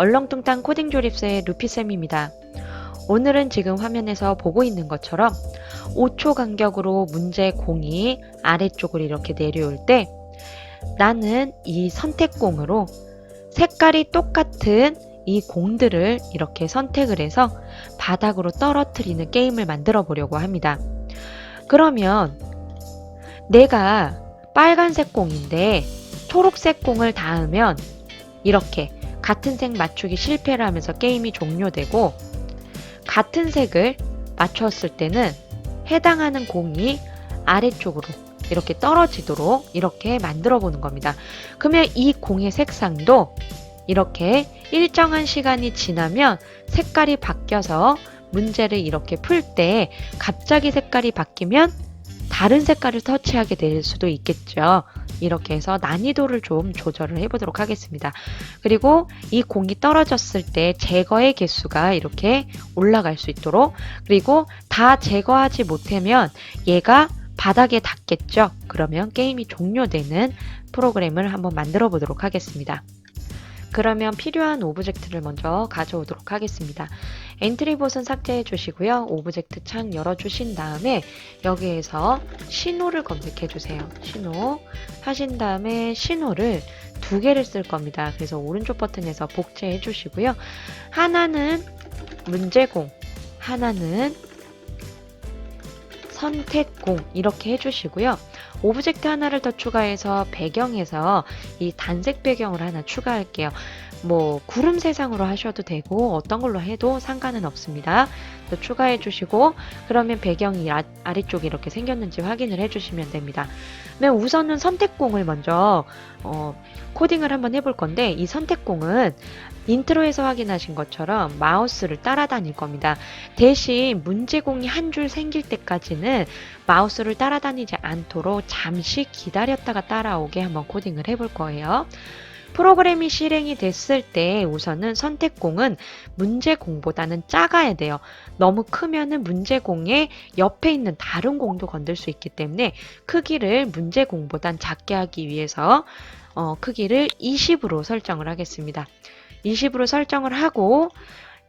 얼렁뚱땅 코딩 조립서의 루피쌤입니다. 오늘은 지금 화면에서 보고 있는 것처럼 5초 간격으로 문제 공이 아래쪽으로 이렇게 내려올 때 나는 이 선택공으로 색깔이 똑같은 이 공들을 이렇게 선택을 해서 바닥으로 떨어뜨리는 게임을 만들어 보려고 합니다. 그러면 내가 빨간색 공인데 초록색 공을 닿으면 이렇게 같은 색 맞추기 실패를 하면서 게임이 종료되고 같은 색을 맞췄을 때는 해당하는 공이 아래쪽으로 이렇게 떨어지도록 이렇게 만들어 보는 겁니다. 그러면 이 공의 색상도 이렇게 일정한 시간이 지나면 색깔이 바뀌어서 문제를 이렇게 풀 때 갑자기 색깔이 바뀌면 다른 색깔을 터치하게 될 수도 있겠죠. 이렇게 해서 난이도를 좀 조절을 해보도록 하겠습니다. 그리고 이 공이 떨어졌을 때 제거의 개수가 이렇게 올라갈 수 있도록 그리고 다 제거하지 못하면 얘가 바닥에 닿겠죠. 그러면 게임이 종료되는 프로그램을 한번 만들어 보도록 하겠습니다. 그러면 필요한 오브젝트를 먼저 가져오도록 하겠습니다. 엔트리봇은 삭제해 주시고요. 오브젝트 창 열어 주신 다음에 여기에서 신호를 검색해 주세요. 신호 하신 다음에 신호를 두 개를 쓸 겁니다. 그래서 오른쪽 버튼에서 복제해 주시고요. 하나는 문제공, 하나는 선택공 이렇게 해주시고요. 오브젝트 하나를 더 추가해서 배경에서 이 단색 배경을 하나 추가할게요. 뭐 구름 세상으로 하셔도 되고 어떤 걸로 해도 상관은 없습니다. 또 추가해 주시고 그러면 배경이 아, 아래쪽에 이렇게 생겼는지 확인을 해 주시면 됩니다. 우선은 선택공을 먼저 어, 코딩을 한번 해볼 건데 이 선택공은 인트로에서 확인하신 것처럼 마우스를 따라다닐 겁니다. 대신 문제공이 한 줄 생길 때까지는 마우스를 따라다니지 않도록 잠시 기다렸다가 따라오게 한번 코딩을 해볼 거예요. 프로그램이 실행이 됐을 때 우선은 선택공은 문제공보다는 작아야 돼요. 너무 크면은 문제공의 옆에 있는 다른 공도 건들 수 있기 때문에 크기를 문제공보단 작게 하기 위해서 어, 크기를 20으로 설정을 하겠습니다. 20으로 설정을 하고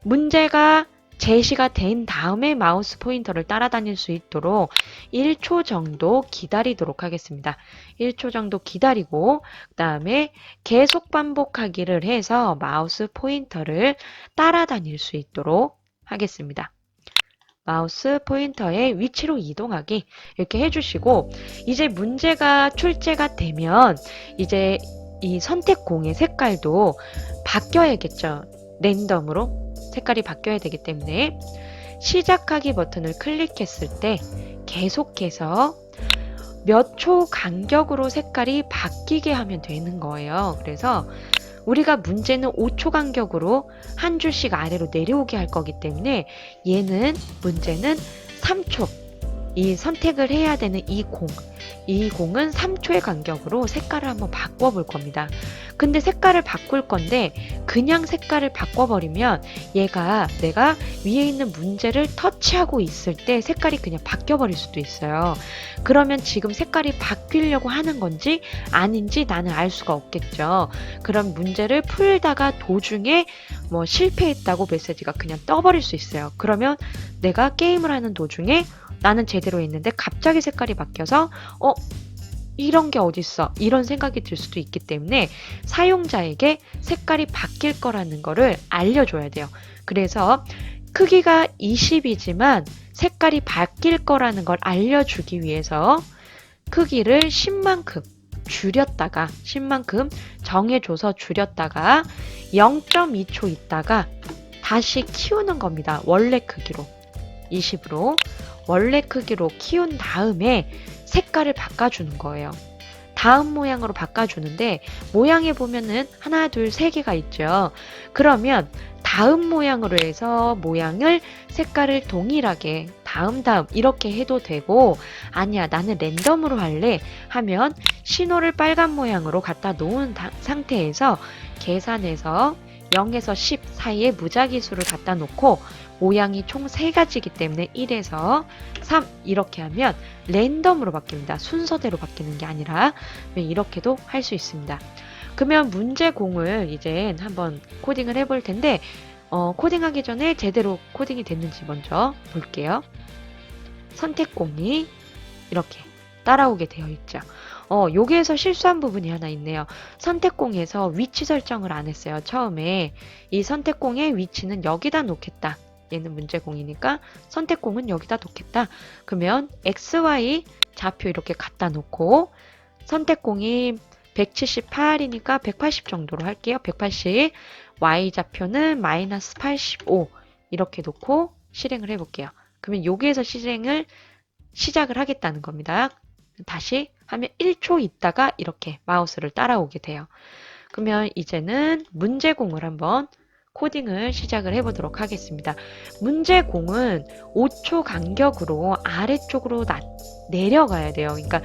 문제가 제시가 된 다음에 마우스 포인터를 따라다닐 수 있도록 1초 정도 기다리도록 하겠습니다. 1초 정도 기다리고 그 다음에 계속 반복하기를 해서 마우스 포인터를 따라다닐 수 있도록 하겠습니다. 마우스 바포인터의 위치로 이동하기 이렇게 해주시고 이제 문제가 출제가 되면 이제 이 선택공의 색깔도 바뀌어야겠죠. 랜덤으로 색깔이 바뀌어야 되기 때문에 시작하기 버튼을 클릭했을 때 계속해서 몇 초 간격으로 색깔이 바뀌게 하면 되는 거예요. 그래서 우리가 문제는 5초 간격으로 한 줄씩 아래로 내려오게 할 거기 때문에 얘는 문제는 3초. 이 선택을 해야 되는 이 공. 이 공은 3초의 간격으로 색깔을 한번 바꿔볼 겁니다. 근데 색깔을 바꿀 건데 그냥 색깔을 바꿔버리면 얘가 내가 위에 있는 문제를 터치하고 있을 때 색깔이 그냥 바뀌어버릴 수도 있어요. 그러면 지금 색깔이 바뀌려고 하는 건지 아닌지 나는 알 수가 없겠죠. 그럼 문제를 풀다가 도중에 뭐 실패했다고 메시지가 그냥 떠버릴 수 있어요. 그러면 내가 게임을 하는 도중에 나는 제대로 했는데 갑자기 색깔이 바뀌어서 어 이런 게 어딨어 이런 생각이 들 수도 있기 때문에 사용자에게 색깔이 바뀔 거라는 거를 알려줘야 돼요. 그래서 크기가 20이지만 색깔이 바뀔 거라는 걸 알려주기 위해서 크기를 10만큼 줄였다가 10만큼 정해줘서 줄였다가 0.2초 있다가 다시 키우는 겁니다. 원래 크기로 20으로 원래 크기로 키운 다음에 색깔을 바꿔주는 거예요. 다음 모양으로 바꿔주는데 모양에 보면은 하나, 둘, 세 개가 있죠. 그러면 다음 모양으로 해서 모양을 색깔을 동일하게 다음 다음 이렇게 해도 되고 아니야 나는 랜덤으로 할래 하면 신호를 빨간 모양으로 갖다 놓은 다- 상태에서 계산해서 0에서 10 사이에 무작위수를 갖다 놓고 모양이 총 3가지이기 때문에 1에서 3 이렇게 하면 랜덤으로 바뀝니다. 순서대로 바뀌는 게 아니라 이렇게도 할 수 있습니다. 그러면 문제 공을 이제 한번 코딩을 해볼 텐데 어, 코딩하기 전에 제대로 코딩이 됐는지 먼저 볼게요. 선택공이 이렇게 따라오게 되어 있죠. 어, 여기에서 실수한 부분이 하나 있네요. 선택공에서 위치 설정을 안 했어요. 처음에 이 선택공의 위치는 여기다 놓겠다. 얘는 문제공이니까 선택공은 여기다 놓겠다. 그러면 XY 좌표 이렇게 갖다 놓고 선택공이 178이니까 180 정도로 할게요. 180. Y 좌표는 마이너스 85 이렇게 놓고 실행을 해볼게요. 그러면 여기에서 실행을 시작을 하겠다는 겁니다. 다시 하면 1초 있다가 이렇게 마우스를 따라오게 돼요. 그러면 이제는 문제공을 한번 코딩을 시작을 해보도록 하겠습니다. 문제 공은 5초 간격으로 아래쪽으로 나- 내려가야 돼요. 그러니까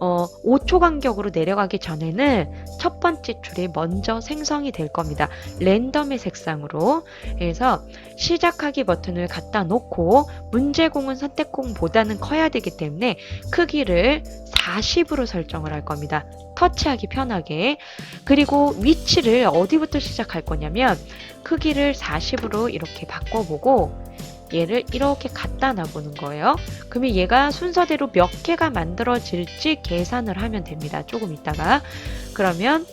어, 5초 간격으로 내려가기 전에는 첫 번째 줄이 먼저 생성이 될 겁니다. 랜덤의 색상으로. 그래서 시작하기 버튼을 갖다 놓고 문제공은 선택공보다는 커야 되기 때문에 크기를 40으로 설정을 할 겁니다. 터치하기 편하게. 그리고 위치를 어디부터 시작할 거냐면 크기를 40으로 이렇게 바꿔보고 얘를 이렇게 갖다 놔보는 거예요. 그러면 얘가 순서대로 몇 개가 만들어질지 계산을 하면 됩니다. 조금 있다가. 그러면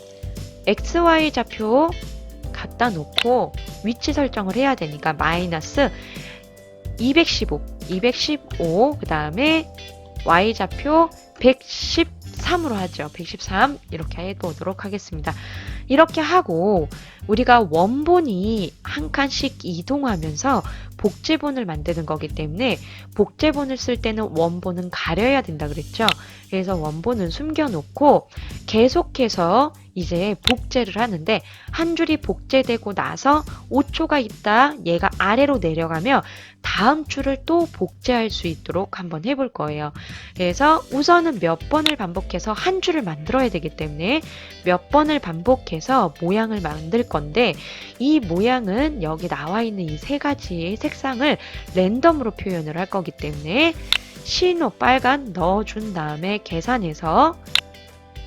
XY 좌표 갖다 놓고 위치 설정을 해야 되니까 마이너스 215, 215, 그 다음에 Y 좌표 113으로 하죠. 113 이렇게 해보도록 하겠습니다. 이렇게 하고 우리가 원본이 한 칸씩 이동하면서 복제본을 만드는 거기 때문에 복제본을 쓸 때는 원본은 가려야 된다 그랬죠. 그래서 원본은 숨겨놓고 계속해서 이제 복제를 하는데 한 줄이 복제되고 나서 5초가 있다 얘가 아래로 내려가며 다음 줄을 또 복제할 수 있도록 한번 해볼 거예요. 그래서 우선은 몇 번을 반복해서 한 줄을 만들어야 되기 때문에 몇 번을 반복해서 모양을 만들 건데 이 모양은 여기 나와 있는 이 세 가지의 색상을 랜덤으로 표현을 할 거기 때문에 신호 빨간 넣어준 다음에 계산해서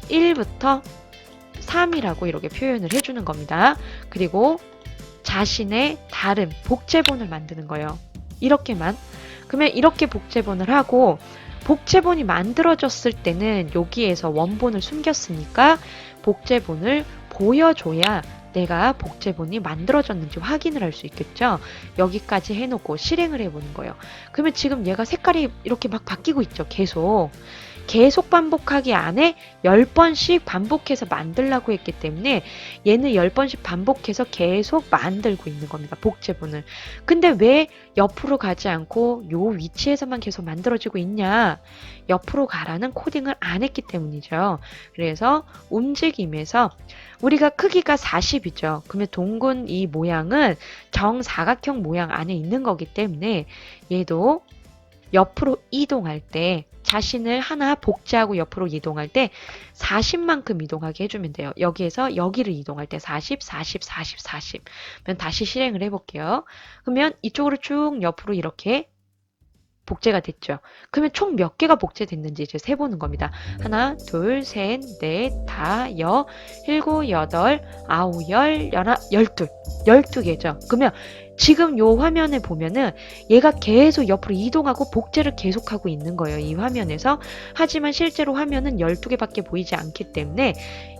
1부터 3이라고 이렇게 표현을 해주는 겁니다. 그리고 자신의 다른 복제본을 만드는 거예요. 이렇게만. 그러면 이렇게 복제본을 하고 복제본이 만들어졌을 때는 여기에서 원본을 숨겼으니까 복제본을 보여줘야 내가 복제본이 만들어졌는지 확인을 할 수 있겠죠. 여기까지 해놓고 실행을 해보는 거예요. 그러면 지금 얘가 색깔이 이렇게 막 바뀌고 있죠. 계속. 계속 반복하기 안에 10번씩 반복해서 만들라고 했기 때문에 얘는 10번씩 반복해서 계속 만들고 있는 겁니다. 복제본을. 근데 왜 옆으로 가지 않고 요 위치에서만 계속 만들어지고 있냐? 옆으로 가라는 코딩을 안 했기 때문이죠. 그래서 움직임에서 우리가 크기가 40이죠. 그러면 동근 이 모양은 정사각형 모양 안에 있는 거기 때문에 얘도 옆으로 이동할 때 자신을 하나 복제하고 옆으로 이동할 때 40만큼 이동하게 해주면 돼요. 여기에서 여기를 이동할 때 40, 40, 40, 40. 그러면 다시 실행을 해볼게요. 그러면 이쪽으로 쭉 옆으로 이렇게 복제가 됐죠. 그러면 총 몇 개가 복제됐는지 이제 세보는 겁니다. 하나, 둘, 셋, 넷, 다, 여, 일곱, 여덟, 아홉, 열, 열하, 열둘. 열두 개죠. 그러면 지금 요 화면에 보면은 얘가 계속 옆으로 이동하고 복제를 계속하고 있는 거예요. 이 화면에서. 하지만 실제로 화면은 12개밖에 보이지 않기 때문에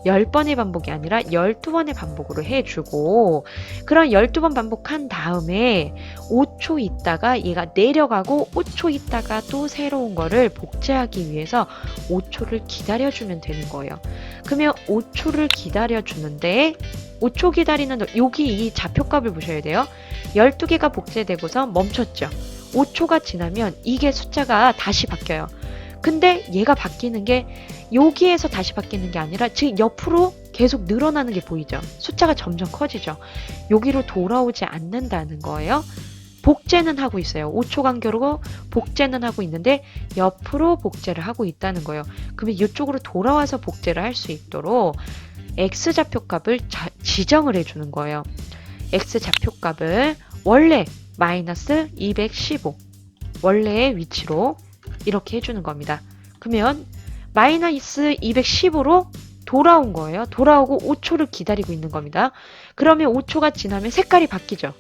10번의 반복이 아니라 12번의 반복으로 해주고 그런 12번 반복한 다음에 5초 있다가 얘가 내려가고 5초 있다가 또 새로운 거를 복제하기 위해서 5초를 기다려주면 되는 거예요. 그러면 5초를 기다려주는데 5초 기다리는 동- 여기 이 좌표값을 보셔야 돼요. 12개가 복제되고서 멈췄죠. 5초가 지나면 이게 숫자가 다시 바뀌어요. 근데 얘가 바뀌는 게 여기에서 다시 바뀌는 게 아니라 지금 옆으로 계속 늘어나는 게 보이죠. 숫자가 점점 커지죠. 여기로 돌아오지 않는다는 거예요. 복제는 하고 있어요. 5초 간격으로 복제는 하고 있는데 옆으로 복제를 하고 있다는 거예요. 그러면 이쪽으로 돌아와서 복제를 할 수 있도록 x 좌표 값을 자- 지정을 해주는 거예요. x 좌표 값을 원래 마이너스 215 원래의 위치로 이렇게 해주는 겁니다. 그러면 마이너스 215로 돌아온 거예요. 돌아오고 5초를 기다리고 있는 겁니다. 그러면 5초가 지나면 색깔이 바뀌죠.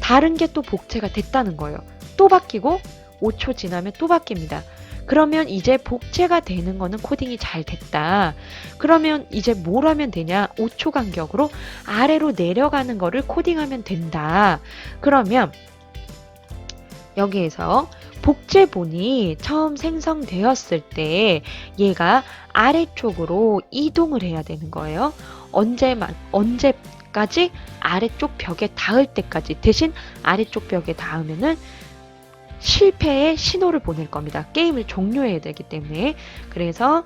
다른 게 또 복제가 됐다는 거예요. 또 바뀌고 5초 지나면 또 바뀝니다. 그러면 이제 복제가 되는 거는 코딩이 잘 됐다. 그러면 이제 뭘 하면 되냐? 5초 간격으로 아래로 내려가는 거를 코딩하면 된다. 그러면 여기에서 복제본이 처음 생성되었을 때 얘가 아래쪽으로 이동을 해야 되는 거예요. 언제만, 언제까지 아래쪽 벽에 닿을 때까지 대신 아래쪽 벽에 닿으면은 실패의 신호를 보낼 겁니다. 게임을 종료해야 되기 때문에. 그래서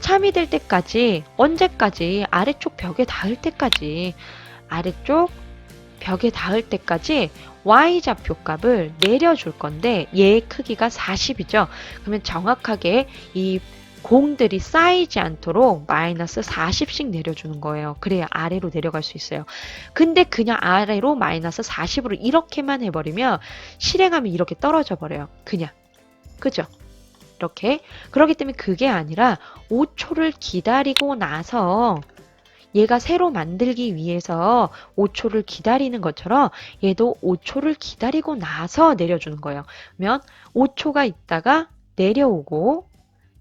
참이 될 때까지 언제까지 아래쪽 벽에 닿을 때까지 아래쪽 벽에 닿을 때까지 y좌표 값을 내려줄 건데 얘의 크기가 40이죠. 그러면 정확하게 이 공들이 쌓이지 않도록 마이너스 40씩 내려주는 거예요. 그래야 아래로 내려갈 수 있어요. 근데 그냥 아래로 마이너스 40으로 이렇게만 해버리면 실행하면 이렇게 떨어져 버려요. 그냥. 그죠? 이렇게. 그렇기 때문에 그게 아니라 5초를 기다리고 나서 얘가 새로 만들기 위해서 5초를 기다리는 것처럼 얘도 5초를 기다리고 나서 내려주는 거예요. 그러면 5초가 있다가 내려오고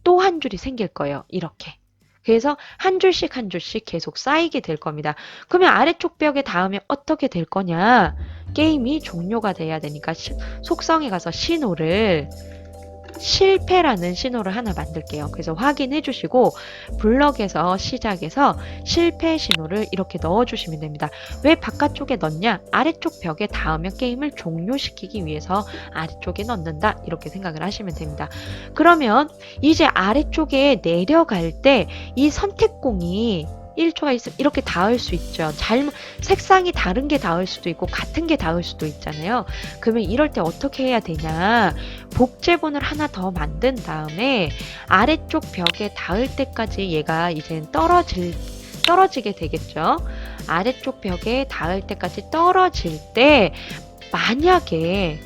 또 한 줄이 생길 거예요. 이렇게. 그래서 한 줄씩 한 줄씩 계속 쌓이게 될 겁니다. 그러면 아래쪽 벽에 닿으면 어떻게 될 거냐? 게임이 종료가 돼야 되니까 시- 속성에 가서 신호를 실패라는 신호를 하나 만들게요. 그래서 확인해 주시고 블럭에서 시작해서 실패 신호를 이렇게 넣어 주시면 됩니다. 왜 바깥쪽에 넣냐? 아래쪽 벽에 닿으면 게임을 종료시키기 위해서 아래쪽에 넣는다. 이렇게 생각을 하시면 됩니다. 그러면 이제 아래쪽에 내려갈 때 이 선택공이 1초가 있으면 이렇게 닿을 수 있죠. 잘못 색상이 다른 게 닿을 수도 있고 같은 게 닿을 수도 있잖아요. 그러면 이럴 때 어떻게 해야 되냐? 복제본을 하나 더 만든 다음에 아래쪽 벽에 닿을 때까지 얘가 이제 떨어질 떨어지게 되겠죠. 아래쪽 벽에 닿을 때까지 떨어질 때 만약에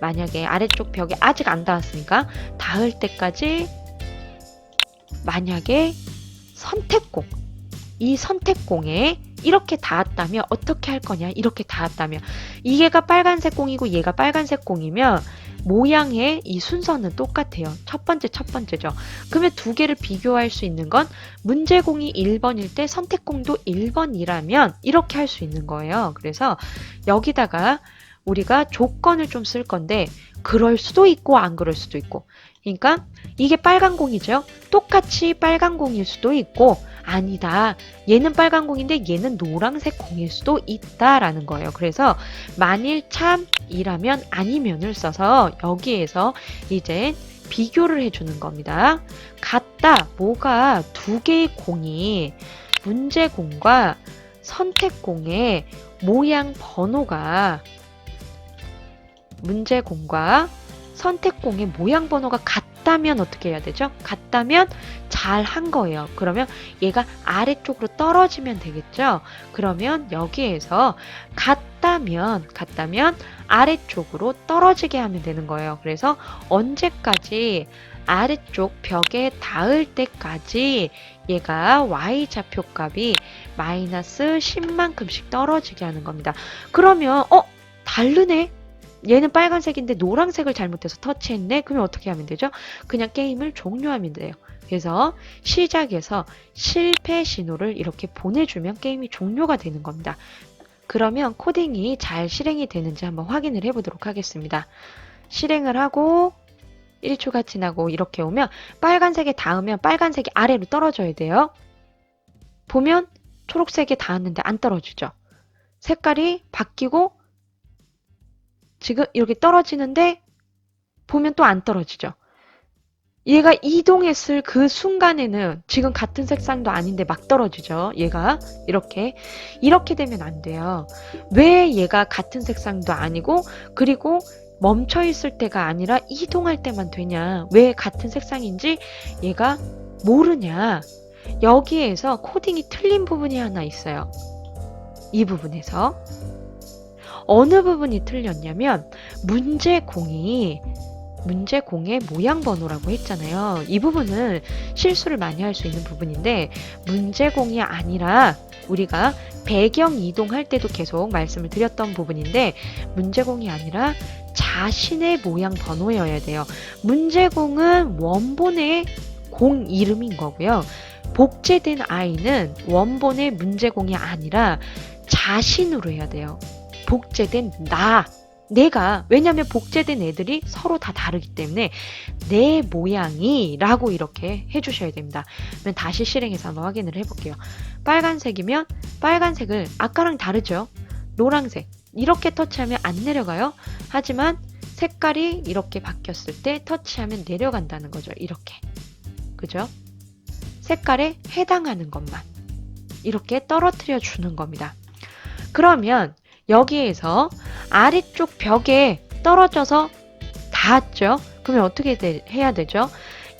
만약에 아래쪽 벽에 아직 안 닿았으니까 닿을 때까지 만약에 선택공 이 선택공에 이렇게 닿았다면 어떻게 할 거냐? 이렇게 닿았다면. 이게가 빨간색 공이고 얘가 빨간색 공이면 모양의 이 순서는 똑같아요. 첫 번째 첫 번째죠. 그러면 두 개를 비교할 수 있는 건 문제공이 1번일 때 선택공도 1번이라면 이렇게 할 수 있는 거예요. 그래서 여기다가 우리가 조건을 좀 쓸 건데 그럴 수도 있고 안 그럴 수도 있고. 그러니까 이게 빨간 공이죠. 똑같이 빨간 공일 수도 있고 아니다. 얘는 빨간 공인데 얘는 노란색 공일 수도 있다라는 거예요. 그래서 만일 참이라면 아니면을 써서 여기에서 이제 비교를 해주는 겁니다. 같다. 뭐가 두 개의 공이 문제 공과 선택 공의 모양 번호가 문제 공과 선택 공의 모양 번호가 같 다면 어떻게 해야 되죠? 같다면 잘 한 거예요. 그러면 얘가 아래쪽으로 떨어지면 되겠죠? 그러면 여기에서 같다면, 같다면 아래쪽으로 떨어지게 하면 되는 거예요. 그래서 언제까지 아래쪽 벽에 닿을 때까지 얘가 y 좌표 값이 마이너스 10만큼씩 떨어지게 하는 겁니다. 그러면 어? 다르네? 얘는 빨간색인데 노란색을 잘못해서 터치했네? 그러면 어떻게 하면 되죠? 그냥 게임을 종료하면 돼요. 그래서 시작에서 실패 신호를 이렇게 보내주면 게임이 종료가 되는 겁니다. 그러면 코딩이 잘 실행이 되는지 한번 확인을 해보도록 하겠습니다. 실행을 하고 1초가 지나고 이렇게 오면 빨간색에 닿으면 빨간색이 아래로 떨어져야 돼요. 보면 초록색에 닿았는데 안 떨어지죠. 색깔이 바뀌고 지금 이렇게 떨어지는데 보면 또 안 떨어지죠. 얘가 이동했을 그 순간에는 지금 같은 색상도 아닌데 막 떨어지죠. 얘가 이렇게 이렇게 되면 안 돼요. 왜 얘가 같은 색상도 아니고 그리고 멈춰 있을 때가 아니라 이동할 때만 되냐? 왜 같은 색상인지 얘가 모르냐? 여기에서 코딩이 틀린 부분이 하나 있어요. 이 부분에서 어느 부분이 틀렸냐면 문제 공이 문제 공의 모양 번호라고 했잖아요. 이 부분은 실수를 많이 할 수 있는 부분인데 문제 공이 아니라 우리가 배경 이동할 때도 계속 말씀을 드렸던 부분인데 문제 공이 아니라 자신의 모양 번호여야 돼요. 문제 공은 원본의 공 이름인 거고요. 복제된 아이는 원본의 문제공이 아니라 자신으로 해야 돼요. 복제된 나, 내가 왜냐하면 복제된 애들이 서로 다 다르기 때문에 내 모양이라고 이렇게 해주셔야 됩니다. 그러면 다시 실행해서 한번 확인을 해볼게요. 빨간색이면 빨간색을 아까랑 다르죠. 노란색 이렇게 터치하면 안 내려가요. 하지만 색깔이 이렇게 바뀌었을 때 터치하면 내려간다는 거죠. 이렇게 그죠? 색깔에 해당하는 것만 이렇게 떨어뜨려 주는 겁니다. 그러면 여기에서 아래쪽 벽에 떨어져서 닿았죠? 그러면 어떻게 돼- 해야 되죠?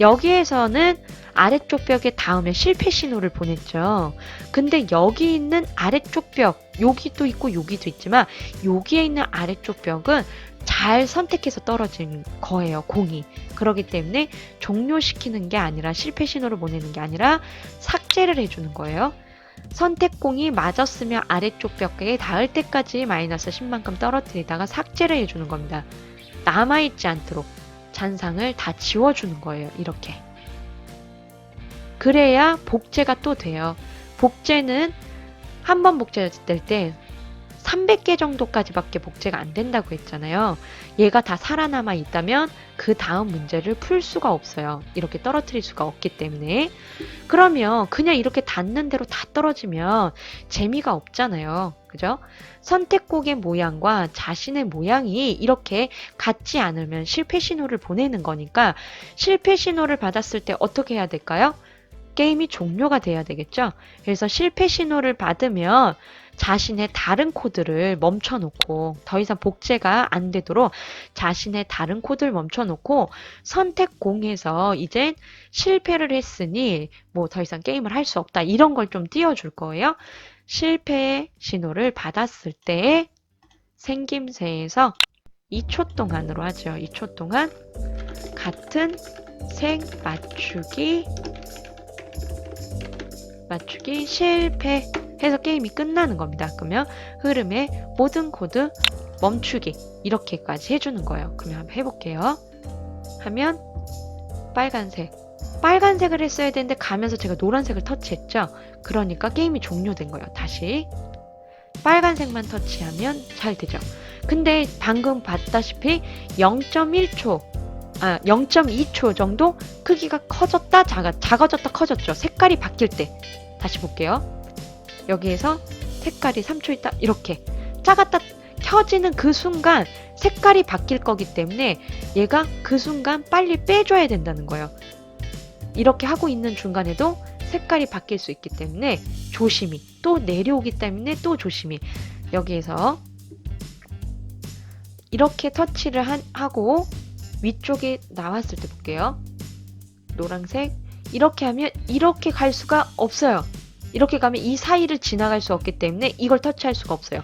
여기에서는 아래쪽 벽에 닿으면 실패 신호를 보냈죠. 근데 여기 있는 아래쪽 벽, 여기도 있고 여기도 있지만 여기에 있는 아래쪽 벽은 잘 선택해서 떨어진 거예요, 공이. 그렇기 때문에 종료시키는 게 아니라 실패 신호를 보내는 게 아니라 삭제를 해주는 거예요. 선택공이 맞았으면 아래쪽 벽에 닿을 때까지 마이너스 10만큼 떨어뜨리다가 삭제를 해주는 겁니다. 남아있지 않도록 잔상을 다 지워주는 거예요. 이렇게. 그래야 복제가 또 돼요. 복제는 한 번 복제될 때 300개 정도까지밖에 복제가 안 된다고 했잖아요. 얘가 다 살아남아 있다면 그 다음 문제를 풀 수가 없어요. 이렇게 떨어뜨릴 수가 없기 때문에. 그러면 그냥 이렇게 닿는 대로 다 떨어지면 재미가 없잖아요. 그죠? 선택곡의 모양과 자신의 모양이 이렇게 같지 않으면 실패 신호를 보내는 거니까 실패 신호를 받았을 때 어떻게 해야 될까요? 게임이 종료가 돼야 되겠죠? 그래서 실패 신호를 받으면 자신의 다른 코드를 멈춰놓고 더 이상 복제가 안 되도록 자신의 다른 코드를 멈춰놓고 선택 공에서 이제 실패를 했으니 뭐 더 이상 게임을 할 수 없다 이런 걸 좀 띄워줄 거예요. 실패의 신호를 받았을 때 생김새에서 2초 동안으로 하죠. 2초 동안 같은 색 맞추기 맞추기 실패 해서 게임이 끝나는 겁니다. 그러면 흐름의 모든 코드 멈추기 이렇게까지 해주는 거예요. 그러면 한번 해볼게요. 하면 빨간색 빨간색을 했어야 되는데 가면서 제가 노란색을 터치했죠. 그러니까 게임이 종료된 거예요. 다시 빨간색만 터치하면 잘 되죠. 근데 방금 봤다시피 0.1초 아 0.2초 정도 크기가 커졌다 작아 작아졌다 커졌죠. 색깔이 바뀔 때 다시 볼게요. 여기에서 색깔이 3초 있다 이렇게 작았다 켜지는 그 순간 색깔이 바뀔 거기 때문에 얘가 그 순간 빨리 빼줘야 된다는 거예요. 이렇게 하고 있는 중간에도 색깔이 바뀔 수 있기 때문에 조심히 또 내려오기 때문에 또 조심히 여기에서 이렇게 터치를 한- 하고 위쪽에 나왔을 때 볼게요. 노란색 이렇게 하면 이렇게 갈 수가 없어요. 이렇게 가면 이 사이를 지나갈 수 없기 때문에 이걸 터치할 수가 없어요.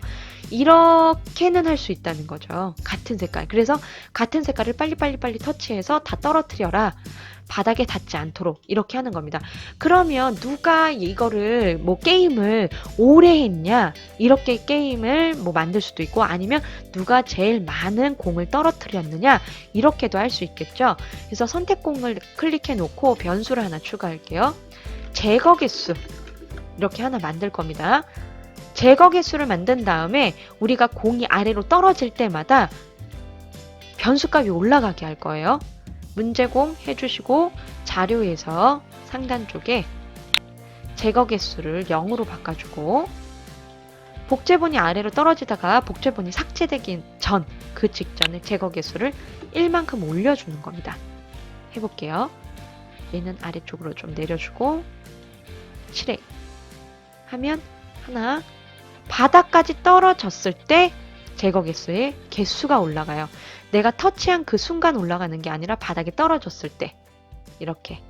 이렇게는 할 수 있다는 거죠. 같은 색깔. 그래서 같은 색깔을 빨리빨리 빨리 터치해서 다 떨어뜨려라. 바닥에 닿지 않도록 이렇게 하는 겁니다. 그러면 누가 이거를 뭐 게임을 오래 했냐 이렇게 게임을 뭐 만들 수도 있고 아니면 누가 제일 많은 공을 떨어뜨렸느냐 이렇게도 할 수 있겠죠. 그래서 선택 공을 클릭해 놓고 변수를 하나 추가할게요. 제거 개수 이렇게 하나 만들 겁니다. 제거 개수를 만든 다음에 우리가 공이 아래로 떨어질 때마다 변수값이 올라가게 할 거예요. 문제공 해주시고 자료에서 상단 쪽에 제거 개수를 0으로 바꿔주고 복제본이 아래로 떨어지다가 복제본이 삭제되기 전 그 직전에 제거 개수를 1만큼 올려주는 겁니다. 해볼게요. 얘는 아래쪽으로 좀 내려주고 실행 하면 하나 바닥까지 떨어졌을 때 제거 개수의 개수가 올라가요. 내가 터치한 그 순간 올라가는 게 아니라 바닥에 떨어졌을 때 이렇게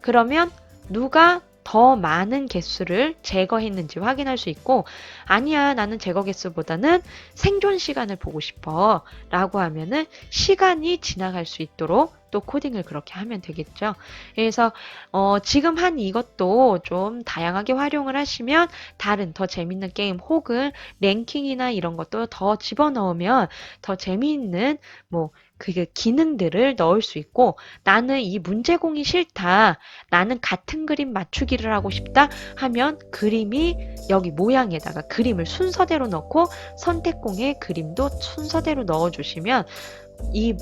그러면 누가 더 많은 개수를 제거했는지 확인할 수 있고 아니야 나는 제거 개수보다는 생존 시간을 보고 싶어 라고 하면은 시간이 지나갈 수 있도록 또 코딩을 그렇게 하면 되겠죠. 그래서 어, 지금 한 이것도 좀 다양하게 활용을 하시면 다른 더 재밌는 게임 혹은 랭킹이나 이런 것도 더 집어넣으면 더 재미있는 뭐 그 기능들을 넣을 수 있고 나는 이 문제공이 싫다. 나는 같은 그림 맞추기를 하고 싶다 하면 그림이 여기 모양에다가 그림을 순서대로 넣고 선택공에 그림도 순서대로 넣어 주시면 이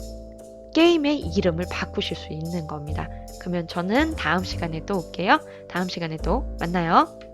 게임의 이름을 바꾸실 수 있는 겁니다. 그러면 저는 다음 시간에 또 올게요. 다음 시간에 또 만나요.